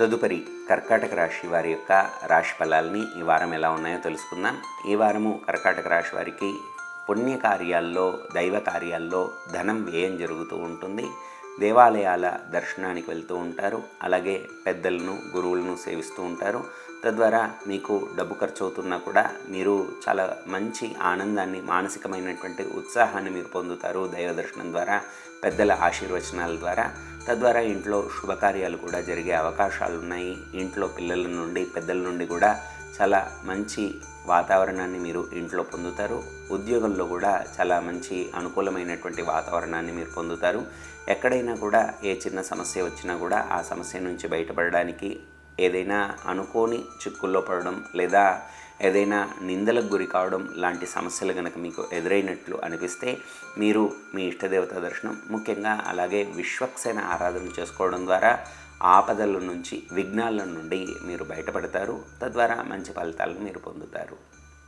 తదుపరి కర్కాటక రాశి వారి యొక్క రాశి ఫలాల్ని ఈ వారం ఎలా ఉన్నాయో తెలుసుకుందాం. ఈ వారము కర్కాటక రాశి వారికి పుణ్య కార్యాల్లో దైవ కార్యాల్లో ధనం వ్యయం జరుగుతూ ఉంటుంది. దేవాలయాల దర్శనానికి వెళ్తూ ఉంటారు. అలాగే పెద్దలను గురువులను సేవిస్తూ ఉంటారు. తద్వారా మీకు డబ్బు ఖర్చు అవుతున్నా కూడా మీరు చాలా మంచి ఆనందాన్ని మానసికమైనటువంటి ఉత్సాహాన్ని మీరు పొందుతారు దైవ దర్శనం ద్వారా పెద్దల ఆశీర్వచనాల ద్వారా. తద్వారా ఇంట్లో శుభకార్యాలు కూడా జరిగే అవకాశాలు ఉన్నాయి ఇంట్లో పిల్లల నుండి పెద్దల నుండి కూడా చాలా మంచి వాతావరణాన్ని మీరు ఇంట్లో పొందుతారు. ఉద్యోగంలో కూడా చాలా మంచి అనుకూలమైనటువంటి వాతావరణాన్ని మీరు పొందుతారు. ఎక్కడైనా కూడా ఏ చిన్న సమస్య వచ్చినా కూడా ఆ సమస్య నుంచి బయటపడడానికి ఏదైనా అనుకోని చిక్కుల్లో పడడం లేదా ఏదైనా నిందలకు గురి కావడం లాంటి సమస్యలు కనుక మీకు ఎదురైనట్లు అనిపిస్తే మీరు మీ ఇష్టదేవత దర్శనం ముఖ్యంగా అలాగే విశ్వక్సేన ఆరాధన చేసుకోవడం ద్వారా ఆపదల నుంచి విఘ్నాల నుండి మీరు బయటపడతారు. తద్వారా మంచి ఫలితాలను మీరు పొందుతారు.